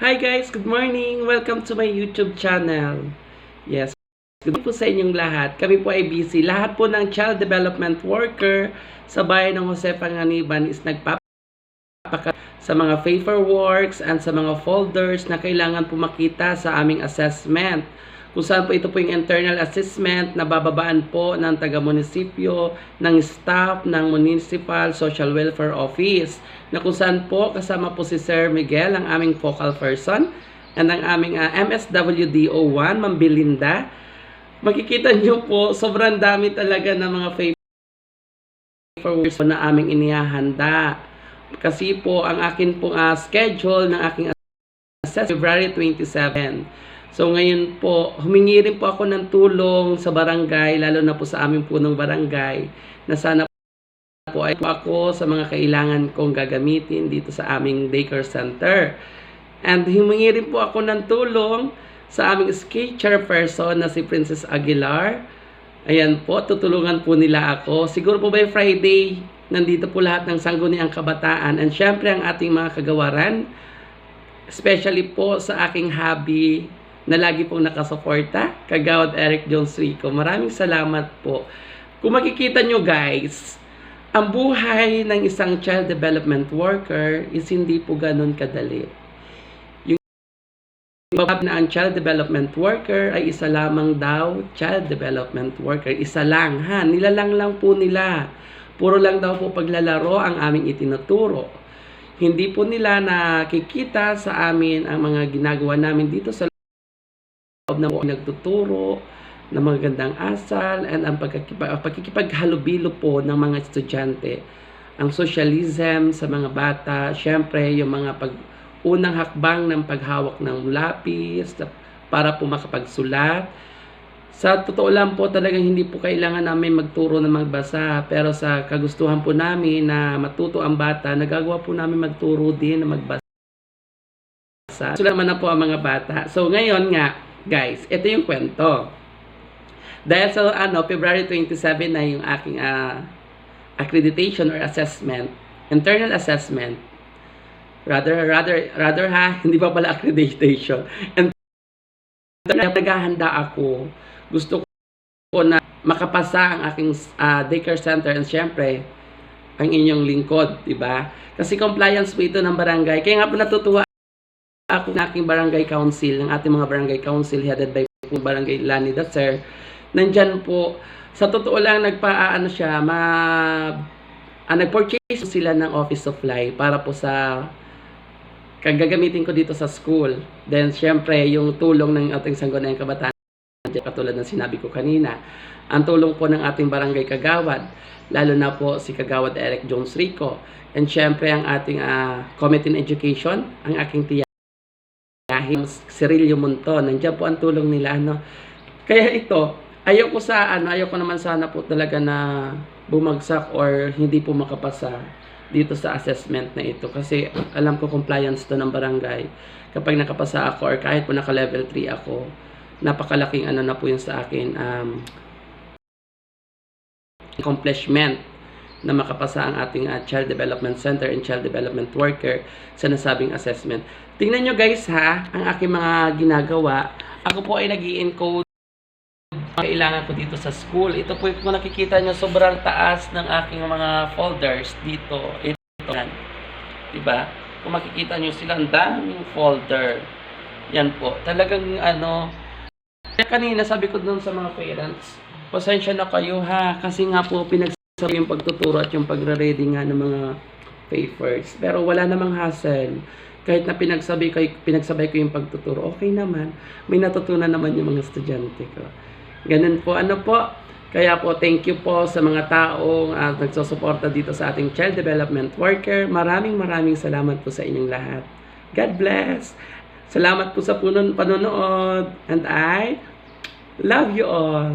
Hi guys, good morning! Welcome to my YouTube channel. Yes, good po sa inyong lahat. Kami po ay busy. Lahat po ng child development worker sa bayan ng Jose Panganiban is nagpapaka sa mga paperworks and sa mga folders na kailangan po sa aming assessment. Kung saan po ito po yung internal assessment na bababaan po ng taga-munisipyo, ng staff ng Municipal Social Welfare Office na kung saan po kasama po si Sir Miguel, ang aming focal person, and ang aming uh, MSWDO1, Ma'am Belinda. Makikita niyo po, sobrang dami talaga ng mga paperworks po na aming inihahanda. Kasi po, ang akin pong uh, schedule ng aking assessment, February 27. So ngayon po, humingi rin po ako ng tulong sa barangay, lalo na po sa aming punong barangay, na sana po ay ako sa mga kailangan kong gagamitin dito sa aming daycare center. And humingi rin po ako ng tulong sa aming skate chairperson na si Princess Aguilar. Ayan po, tutulungan po nila ako. Siguro po by Friday, nandito po lahat ng sangguniang kabataan. And syempre ang ating mga kagawaran, especially po sa aking hobby na lagi pong nakasuporta, Kagawad Eric Jones Rico. Maraming salamat po. Kung makikita nyo guys, ang buhay ng isang child development worker is hindi po ganun kadali. Yung babab na ang child development worker ay isa lamang daw child development worker. Isa lang ha, nilalang lang po nila. Puro lang daw po paglalaro ang aming itinuturo. Hindi po nila nakikita sa amin ang mga ginagawa namin dito sa na nagtuturo ng mga gandang asal and ang pagkikipag, pagkikipaghalubilo po ng mga estudyante. Ang socialism sa mga bata, syempre yung mga pag unang hakbang ng paghawak ng lapis para po makapagsulat. Sa totoo lang po talagang hindi po kailangan namin magturo ng magbasa pero sa kagustuhan po namin na matuto ang bata, nagagawa po namin magturo din na magbasa. So naman na po ang mga bata. So ngayon nga, guys, ito yung kwento. Dahil sa ano, February 27 na yung aking uh, accreditation or assessment, internal assessment, rather, rather, rather ha, hindi pa pala accreditation. And naghahanda ako, gusto ko na makapasa ang aking uh, daycare center and syempre, ang inyong lingkod, di ba? Kasi compliance po ito ng barangay. Kaya nga po natutuwa ako ng aking barangay council, ng ating mga barangay council headed by po barangay Lani Sir. Nandyan po, sa totoo lang nagpaano siya, ma ah, nag-purchase sila ng office supply para po sa kagagamitin ko dito sa school. Then syempre yung tulong ng ating sanggunayang kabataan katulad ng sinabi ko kanina. Ang tulong po ng ating barangay kagawad, lalo na po si kagawad Eric Jones Rico. And syempre ang ating uh, Committee on Education, ang aking tiya dahil Cirilio Monton, nandiyan po ang tulong nila. Ano. Kaya ito, ayoko sa, ano, ayoko naman sana po talaga na bumagsak or hindi po makapasa dito sa assessment na ito. Kasi alam ko compliance to ng barangay. Kapag nakapasa ako or kahit po naka level 3 ako, napakalaking ano na po yun sa akin, um, accomplishment na makapasa ang ating uh, Child Development Center and Child Development Worker sa nasabing assessment. Tingnan nyo guys ha, ang aking mga ginagawa. Ako po ay nag encode kailangan ko dito sa school. Ito po kung nakikita nyo, sobrang taas ng aking mga folders dito. Ito yan. Diba? Kung makikita nyo sila, ang daming folder. Yan po. Talagang ano, kanina sabi ko dun sa mga parents, pasensya na kayo ha, kasi nga po pinag sa yung pagtuturo at yung pagre-ready nga ng mga papers. Pero wala namang hassle. Kahit na pinagsabi ko, pinagsabay ko yung pagtuturo, okay naman. May natutunan naman yung mga estudyante ko. Ganun po. Ano po? Kaya po, thank you po sa mga taong uh, nagsusuporta dito sa ating child development worker. Maraming maraming salamat po sa inyong lahat. God bless! Salamat po sa punon panonood. And I love you all.